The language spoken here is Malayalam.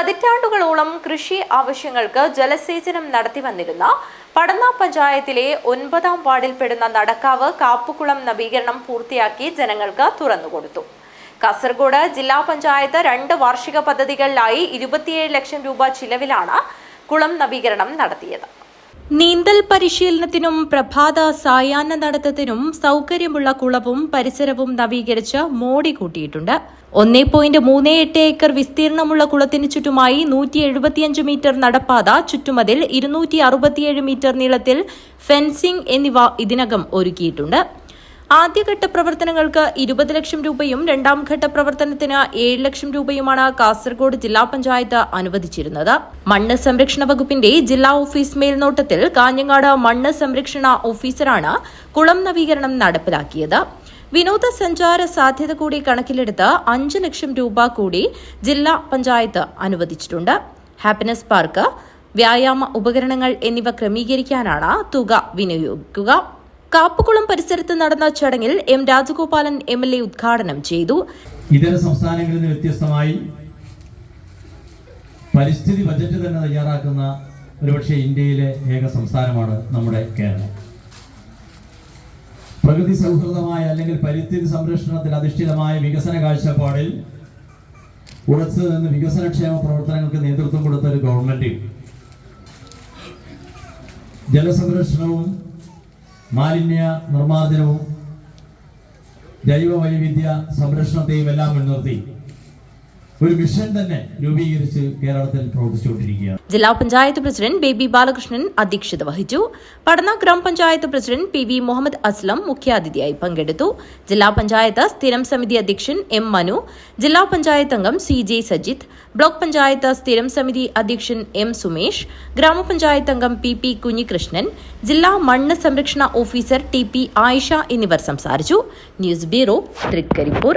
പതിറ്റാണ്ടുകളോളം കൃഷി ആവശ്യങ്ങൾക്ക് ജലസേചനം നടത്തി വന്നിരുന്ന പടന്ന പഞ്ചായത്തിലെ ഒൻപതാം വാർഡിൽപ്പെടുന്ന നടക്കാവ് കാപ്പുകുളം നവീകരണം പൂർത്തിയാക്കി ജനങ്ങൾക്ക് തുറന്നുകൊടുത്തു. കാസർഗോഡ് ജില്ലാ പഞ്ചായത്ത് രണ്ട് വാർഷിക പദ്ധതികളിലായി ഇരുപത്തിയേഴ് ലക്ഷം രൂപ ചിലവിലാണ് കുളം നവീകരണം നടത്തിയത്. നീന്തൽ പരിശീലനത്തിനും പ്രഭാത സായാഹ്ന നടത്തത്തിനും സൗകര്യമുള്ള കുളവും പരിസരവും നവീകരിച്ച് മോടി കൂട്ടിയിട്ടുണ്ട്. ഒന്നേ പോയിന്റ് മൂന്ന് എട്ട് ഏക്കർ വിസ്തീർണമുള്ള കുളത്തിന് ചുറ്റുമായി നൂറ്റി എഴുപത്തിയഞ്ച് മീറ്റർ നടപ്പാത ചുറ്റുമതിൽ ഇരുന്നൂറ്റി അറുപത്തിയേഴ് മീറ്റർ നീളത്തിൽ ഫെൻസിംഗ് എന്നിവ ഇതിനകം ഒരുക്കിയിട്ടുണ്ട്. ആദ്യഘട്ട പ്രവർത്തനങ്ങൾക്ക് ഇരുപത് ലക്ഷം രൂപയും രണ്ടാം ഘട്ട പ്രവർത്തനത്തിന് ഏഴ് ലക്ഷം രൂപയുമാണ് കാസർഗോഡ് ജില്ലാ പഞ്ചായത്ത് അനുവദിച്ചിരുന്നത്. മണ്ണ് സംരക്ഷണ വകുപ്പിന്റെ ജില്ലാ ഓഫീസ് മേൽനോട്ടത്തിൽ കാഞ്ഞങ്ങാട് മണ്ണ് സംരക്ഷണ ഓഫീസറാണ് കുളം നവീകരണം നടപ്പിലാക്കിയത്. വിനോദസഞ്ചാര സാധ്യത കൂടി കണക്കിലെടുത്ത് അഞ്ച് ലക്ഷം രൂപ കൂടി ജില്ലാ പഞ്ചായത്ത് അനുവദിച്ചിട്ടുണ്ട്. ഹാപ്പിനെസ് പാർക്ക് വ്യായാമ ഉപകരണങ്ങൾ എന്നിവ ക്രമീകരിക്കാനാണ് തുക വിനിയോഗിക്കുക. കാപ്പുകുളം പരിസരത്ത് നടന്ന ചടങ്ങിൽ M Rajagopalan M L A ഉദ്ഘാടനം ചെയ്തു. ഇതര സംസ്ഥാനങ്ങളിൽ നിന്ന് വ്യത്യസ്തമായി പരിസ്ഥിതി ബജറ്റ് തന്നെ തയ്യാറാക്കുന്ന ഒരുപക്ഷെ ഇന്ത്യയിലെ ഏക സംസ്ഥാനമാണ് നമ്മുടെ കേരളം. പ്രകൃതി സൗഹൃദമായ അല്ലെങ്കിൽ പരിസ്ഥിതി സംരക്ഷണത്തിൽ അധിഷ്ഠിതമായ വികസന കാഴ്ചപ്പാടിൽ ഉറച്ചു നിന്ന് വികസനക്ഷേമ പ്രവർത്തനങ്ങൾക്ക് നേതൃത്വം കൊടുത്ത ഒരു ഗവൺമെന്റ് ജലസംരക്ഷണവും മാലിന്യ നിർമ്മാർജനവും ജൈവ വൈവിധ്യ സംരക്ഷണത്തെയും എല്ലാം മുൻനിർത്തി. ഒരു മിഷൻ തന്നെ രൂപീകരിച്ച് കേരളത്തിൽ പ്രവർത്തിച്ചുകൊണ്ടിരിക്കുകയാണ്. ജില്ലാ പഞ്ചായത്ത് പ്രസിഡന്റ് ബേബി ബാലകൃഷ്ണൻ അധ്യക്ഷത വഹിച്ചു. പടന്ന ഗ്രാമപഞ്ചായത്ത് president P V Muhammad Aslam മുഖ്യാതിഥിയായി പങ്കെടുത്തു. ജില്ലാ പഞ്ചായത്ത് സ്ഥിരം സമിതി അധ്യക്ഷൻ എം മനു ജില്ലാ പഞ്ചായത്ത് അംഗം C J Sajith block panchayat സ്ഥിരം സമിതി അധ്യക്ഷൻ എം സുമേഷ് ഗ്രാമപഞ്ചായത്ത് അംഗം പി പി കുഞ്ഞികൃഷ്ണൻ ജില്ലാ മണ്ണ് സംരക്ഷണ ഓഫീസർ ടി പി ആയിഷ എന്നിവർ സംസാരിച്ചു. News bureau Thrikaripur.